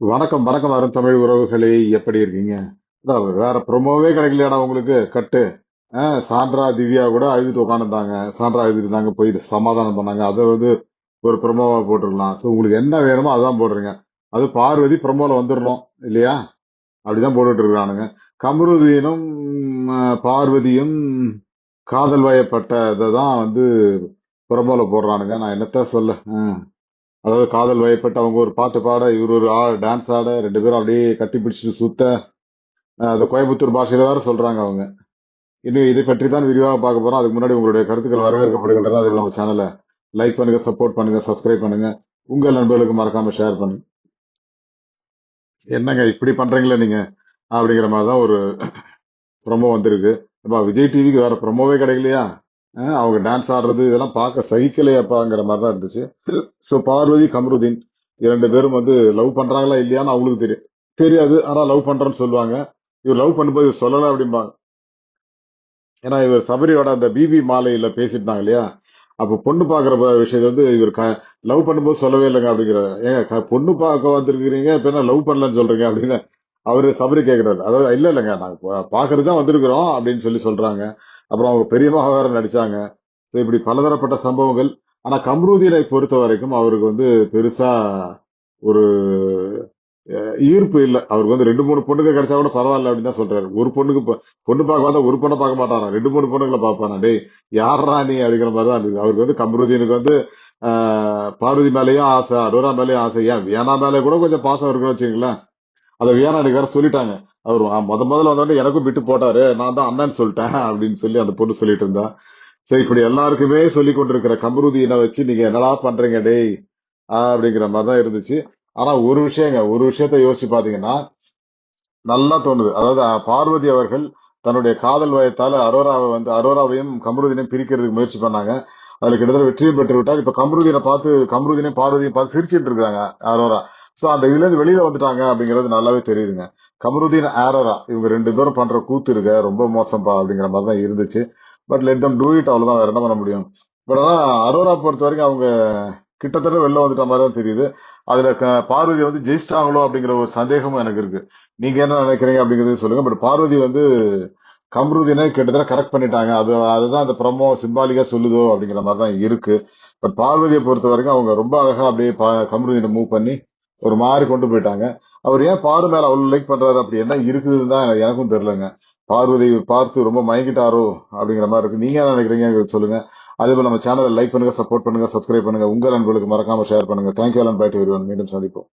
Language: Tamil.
வணக்கம் வணக்கம் வரும் தமிழ் உறவுகளே. எப்படி இருக்கீங்க? அதான் வேற ப்ரொமோவே கிடைக்கலையாடா உங்களுக்கு. கட்டு. ஆ, சாண்ட்ரா திவ்யா கூட அழுதுட்டு உட்காந்துருந்தாங்க சாண்ட்ரா அழுதுட்டு இருந்தாங்க போய் சமாதானம் பண்ணாங்க. அதை வந்து ஒரு ப்ரொமோவா போட்டுருக்கலாம். ஸோ உங்களுக்கு என்ன வேணுமோ அதான் போடுறீங்க அது பார்வதி ப்ரொமோல வந்துடணும் இல்லையா? அப்படிதான் போட்டுட்டு இருக்கானுங்க கமருதீனும் பார்வதியும் காதல் வயப்பட்டதை தான் வந்து ப்ரொமோல போடுறானுங்க. நான் என்னத்த சொல்ல ம். அதாவது காதல் வயப்பட்டு அவங்க ஒரு பாட்டு பாட இவர் ஒரு ஆ டான்ஸ் ஆட ரெண்டு பேரும் அப்படியே கட்டி பிடிச்சிட்டு சுத்த அது கோயம்புத்தூர் பாஷையில வேற சொல்றாங்க அவங்க. இன்னும் இதை பற்றி தான் விரிவாக பார்க்க போறோம். அதுக்கு முன்னாடி உங்களுடைய கருத்துக்கள் வரவேற்கப்படுகின்றன. அதுக்கு நம்ம சேனலை லைக் பண்ணுங்க சப்போர்ட் பண்ணுங்க சப்ஸ்கிரைப் பண்ணுங்க. உங்கள் நண்பர்களுக்கு மறக்காம ஷேர் பண்ணுங்க. என்னங்க இப்படி பண்றீங்களே நீங்க? அப்படிங்கிற மாதிரி தான் ஒரு ப்ரொமோ வந்திருக்கு. அப்பா விஜய் டிவிக்கு வேற ப்ரொமோவே கிடைக்கலையா? அவங்க டான்ஸ் ஆடுறது இதெல்லாம் பார்க்க சகிக்கலையாப்பாங்கிற மாதிரி தான் இருந்துச்சு. ஸோ பார்வதி கமருதீன் இரண்டு பேரும் வந்து லவ் பண்றாங்களா இல்லையான்னு அவங்களுக்கு தெரியும் தெரியாது. ஆனா லவ் பண்றேன்னு சொல்லுவாங்க. இவர் லவ் பண்ணும்போது சொல்லலாம் அப்படிம்பாங்க. ஏன்னா இவர் சபரியோட அந்த பிபி மாலையில பேசிட்டாங்க இல்லையா? அப்போ பொண்ணு பாக்குற விஷயத்தை வந்து இவர் லவ் பண்ணும்போது சொல்லவே இல்லைங்க அப்படிங்கிற ஏங்க பொண்ணு பார்க்க வந்திருக்கிறீங்க இப்ப என்ன லவ் பண்ணலன்னு சொல்றீங்க அப்படின்னு அவரு சபரி கேட்கிறாரு அதாவது இல்ல இல்லைங்க நாங்க பார்க்கறது தான் வந்திருக்கிறோம் அப்படின்னு சொல்லி சொல்றாங்க. அப்புறம் அவங்க பெரியமாக வேற நடிச்சாங்க. So இப்படி பலதரப்பட்ட சம்பவங்கள். ஆனா கம்ருதீனை பொறுத்த வரைக்கும் அவருக்கு வந்து பெருசா ஒரு ஈர்ப்பு இல்லை. அவருக்கு வந்து ரெண்டு மூணு பொண்ணுக்கு கிடைச்சா கூட பரவாயில்ல அப்படின்னு தான் சொல்றாரு. ஒரு பொண்ணுக்கு பொண்ணு பார்க்க பார்த்தா ஒரு பொண்ணை பார்க்க மாட்டாரா ரெண்டு மூணு பொண்ணுங்களை பார்ப்பானா? டேய் யாரா நீ அப்படிங்கிற மாதிரி தான் இருந்தது. அவருக்கு வந்து கம்ருதீனுக்கு வந்து பார்வதி மேலேயும் ஆசை அரோரா மேலேயும் ஆசை. ஏன் வியானா மேலே கூட கொஞ்சம் பாசம் இருக்குன்னு வச்சுங்களேன் அதை வியானா எனக்கு வேற சொல்லிட்டாங்க. அவர் ஆ, முத முதல்ல வந்தோடனே எனக்கும் விட்டு போட்டாரு. நான் தான் அண்ணான்னு சொல்லிட்டேன் அப்படின்னு சொல்லி அந்த பொண்ணு சொல்லிட்டு இருந்தா. சரி இப்படி எல்லாருக்குமே சொல்லி கொண்டிருக்கிற கமருதியினை வச்சு நீங்க என்னடா பண்றீங்க டேய் அப்படிங்கிற மாதிரி தான் இருந்துச்சு. ஆனா ஒரு விஷயங்க ஒரு விஷயத்த யோசிச்சு பாத்தீங்கன்னா நல்லா தோணுது. அதாவது பார்வதி அவர்கள் தன்னுடைய காதல் வயத்தால அரோராவை வந்து அரோராவையும் கமருதினையும் பிரிக்கிறதுக்கு முயற்சி பண்ணாங்க. அதுல கிட்டத்தட்ட வெற்றியும் பெற்று விட்டார் இப்ப கமருதினை பார்த்து கமருதினையும் பார்வதியும் பார்த்து சிரிச்சிட்டு இருக்காங்க அரோரா. சோ அந்த இதுல இருந்து வெளியில வந்துட்டாங்க அப்படிங்கிறது நல்லாவே தெரியுதுங்க. கமருதீன் ஆரரா இவங்க ரெண்டு பேரும் பண்ற கூத்து இருக்க ரொம்ப மோசம்பா அப்படிங்கிற மாதிரி தான் இருந்துச்சு. But let them do it அவ்வளவுதான். வேற என்ன பண்ண முடியும்? பட் ஆனா அரோரா பொறுத்த வரைக்கும் அவங்க கிட்டத்தட்ட வெளில வந்துட்ட மாதிரி தான் தெரியுது. அதுல க- பார்வதி வந்து ஜெயிச்சிட்டாங்களோ அப்படிங்கிற ஒரு சந்தேகமும் எனக்கு இருக்கு. நீங்க என்ன நினைக்கிறீங்க அப்படிங்கறத சொல்லுங்க. பட் பார்வதி வந்து கம்ருதினை கிட்டத்தட்ட கரெக்ட் பண்ணிட்டாங்க. அது அதுதான் அந்த ப்ரமோ சிம்பாலிக்கா சொல்லுதோ அப்படிங்கிற மாதிரி தான் இருக்கு. பட் பார்வதியை பொறுத்த வரைக்கும் அவங்க ரொம்ப அழகா அப்படியே கம்ருதினை மூவ் பண்ணி ஒரு மாதிரி கொண்டு போயிட்டாங்க. அவர் ஏன் பாரு மேல அவ்வளவு லைக் பண்றாரு? அப்படி என்ன இருக்குதுன்னு தான் எனக்கும் தெரியலங்க. பார்வதி பார்த்து ரொம்ப மயங்கிட்டாரோ அப்படிங்கிற மாதிரி இருக்கு. நீங்க என்ன நினைக்கிறீங்க சொல்லுங்க. அதே போல நம்ம சேனலை லைக் பண்ணுங்க சப்போர்ட் பண்ணுங்க சப்ஸ்கிரைப் பண்ணுங்க. உங்க நண்பர்களுக்கு மறக்காம ஷேர் பண்ணுங்க. தேங்க்யூ அலன் பை டு மீண்டும் சந்திப்போம்.